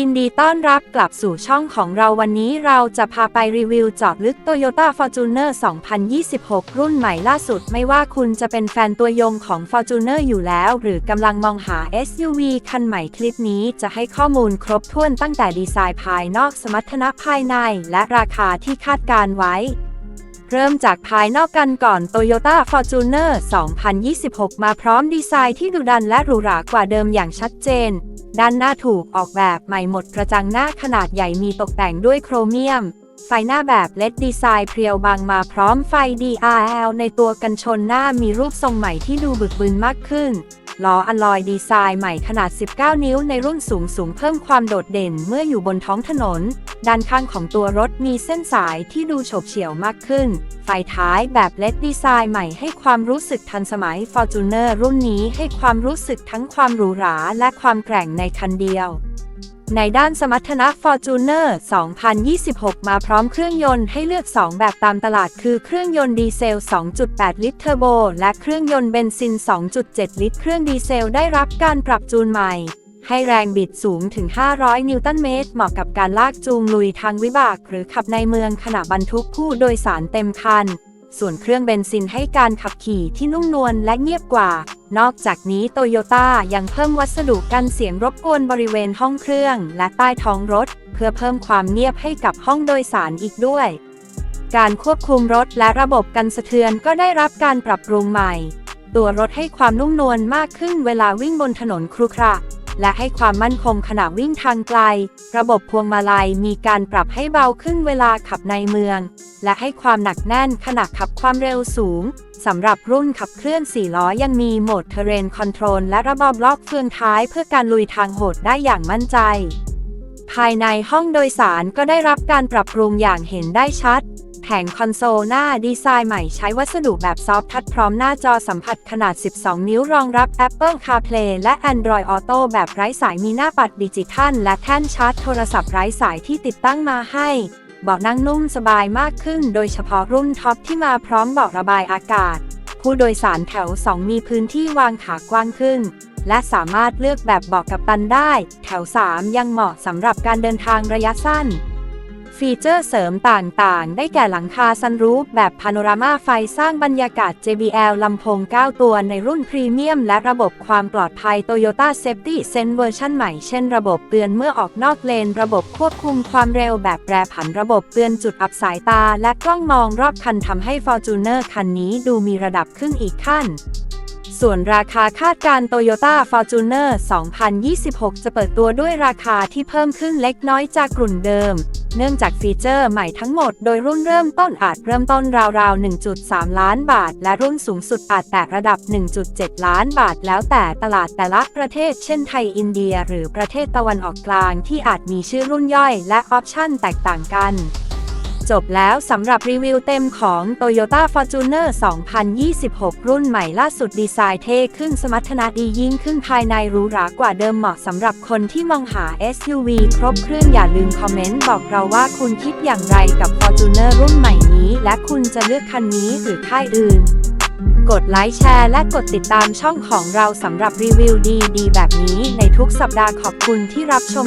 ยินดีต้อนรับกลับสู่ช่องของเราวันนี้เราจะพาไปรีวิวจอดลึก Toyota Fortuner 2026 รุ่นใหม่ล่าสุดไม่ว่าคุณจะเป็นแฟนตัวยงของ Fortuner อยู่แล้ว หรือกำลังมองหา SUV คันใหม่คลิปนี้จะให้ข้อมูลครบถ้วนตั้งแต่ดีไซน์ภายนอกสมรรถนะภายใน และราคาที่คาดการไว้ เริ่มจากภายนอกกันก่อน Toyota Fortuner 2026 มาพร้อมดีไซน์ที่ดุดันและหรูหรากว่าเดิมอย่างชัดเจน ด้านหน้าถูกออกแบบใหม่หมดกระจังหน้าขนาดใหญ่มีตกแต่งด้วยโครเมียม ไฟหน้าแบบเลดดีไซน์เพรียวบางมาพร้อมไฟ DRL ในตัวกันชนหน้ามีรูปทรงใหม่ที่ดูบึกบึนมากขึ้น ล้ออลลอยดีไซน์ใหม่ขนาด 19 นิ้วในรุ่นสูงสูงเพิ่มความโดดเด่นเมื่ออยู่บนท้องถนน ด้านข้างของตัวรถมีเส้นสายที่ดูโฉบเฉี่ยวมากขึ้น ไฟท้ายแบบเลดดีไซน์ใหม่ให้ความรู้สึกทันสมัย Fortuner รุ่นนี้ให้ความรู้สึกทั้งความหรูหราและความแกร่งในคันเดียว ในด้านสมรรถนะ Fortuner 2026 มาพร้อมเครื่องยนต์ให้เลือก 2 แบบตามตลาดคือเครื่องยนต์ดีเซล 2.8 ลิตรเทอร์โบ และเครื่องยนต์เบนซิน 2.7 ลิตร เครื่องดีเซลได้รับการปรับจูนใหม่ ให้แรงบิดสูงถึง 500 นิวตันเมตร เหมาะกับการลากจูงลุยทางวิบาก หรือขับในเมืองขณะบรรทุกผู้โดยสารเต็มคัน ส่วนเครื่องเบนซินให้การขับขี่ที่นุ่มนวลและเงียบกว่า นอกจากนี้โตโยต้ายังเพิ่มวัสดุกันเสียงรบกวนบริเวณห้องเครื่องและใต้ท้องรถ เพื่อเพิ่มความเงียบให้กับห้องโดยสารอีกด้วย การควบคุมรถและระบบกันสะเทือนก็ได้รับการปรับปรุงใหม่ ตัวรถให้ความนุ่มนวลมากขึ้นเวลาวิ่งบนถนนครุขระ และให้ความมั่นคงขณะวิ่งทางไกล ระบบพวงมาลัยมีการปรับให้เบาขึ้นเวลาขับในเมือง และให้ความหนักแน่นขณะขับความเร็วสูงสำหรับรุ่นขับเคลื่อน 4 ล้อยังมีโหมด Terrain Control และระบบล็อกเฟืองท้ายเพื่อการลุยทางโหดได้อย่างมั่นใจ ภายในห้องโดยสารก็ได้รับการปรับปรุงอย่างเห็นได้ชัด แผงคอนโซลหน้าดีไซน์ใหม่ใช้วัสดุแบบซอฟทัชพร้อมหน้าจอสัมผัสขนาด 12 นิ้วรองรับ Apple CarPlay และ Android Auto แบบไร้สายมีหน้าปัดดิจิทัล และแท่นชาร์จโทรศัพท์ไร้สายที่ติดตั้งมาให้เบาะนั่งนุ่มสบายมากขึ้น โดยเฉพาะรุ่นท็อปที่มาพร้อมเบาะระบายอากาศ ผู้โดยสารแถว 2 มีพื้นที่วางขากว้างขึ้น และสามารถเลือกแบบเบาะกับตันได้ แถว 3 ยังเหมาะสำหรับการเดินทางระยะสั้น ฟีเจอร์เสริมต่างๆ ได้แก่หลังคาซันรูฟแบบพาโนรามาไฟสร้างบรรยากาศ JBL ลำโพง 9 ตัวในรุ่นพรีเมียม และระบบความปลอดภัย Toyota Safety Sense เวอร์ชันใหม่ เช่นระบบเตือนเมื่อออกนอกเลน ระบบควบคุมความเร็วแบบแปรผันระบบเตือนจุดอับสายตา และกล้องมองรอบคันทำให้ Fortuner คันนี้ดูมีระดับขึ้นอีกขั้นส่วนราคาคาดการ Toyota Fortuner 2026 จะเปิดตัวด้วยราคาที่เพิ่มขึ้นเล็กน้อยจากกลุ่นเดิม เนื่องจากฟีเจอร์ใหม่ทั้งหมดโดยรุ่นเริ่มต้นอาจเริ่มต้นราวๆ 1.3 ล้านบาท และรุ่นสูงสุดอาจแตะระดับ 1.7 ล้านบาท แล้วแต่ตลาดแต่ละประเทศ เช่นไทยอินเดีย หรือประเทศตะวันออกกลางที่อาจมีชื่อรุ่นย่อย และออปชั่นแตกต่างกัน จบแล้วสำหรับรีวิวเต็มของ Toyota Fortuner 2026 รุ่นใหม่ล่าสุดดีไซน์เท่ขึ้นสมรรถนะดียิ่งขึ้นภายในหรูหรากว่าเดิมเหมาะสำหรับคนที่มองหา SUV ครบเครื่องอย่าลืมคอมเมนต์บอกเราว่าคุณคิดอย่างไรกับ Fortuner รุ่นใหม่นี้ และคุณจะเลือกคันนี้หรือค่ายอื่น กดไลค์แชร์และกดติดตามช่องของเราสำหรับรีวิวดีๆแบบนี้ในทุกสัปดาห์ขอบคุณที่รับชม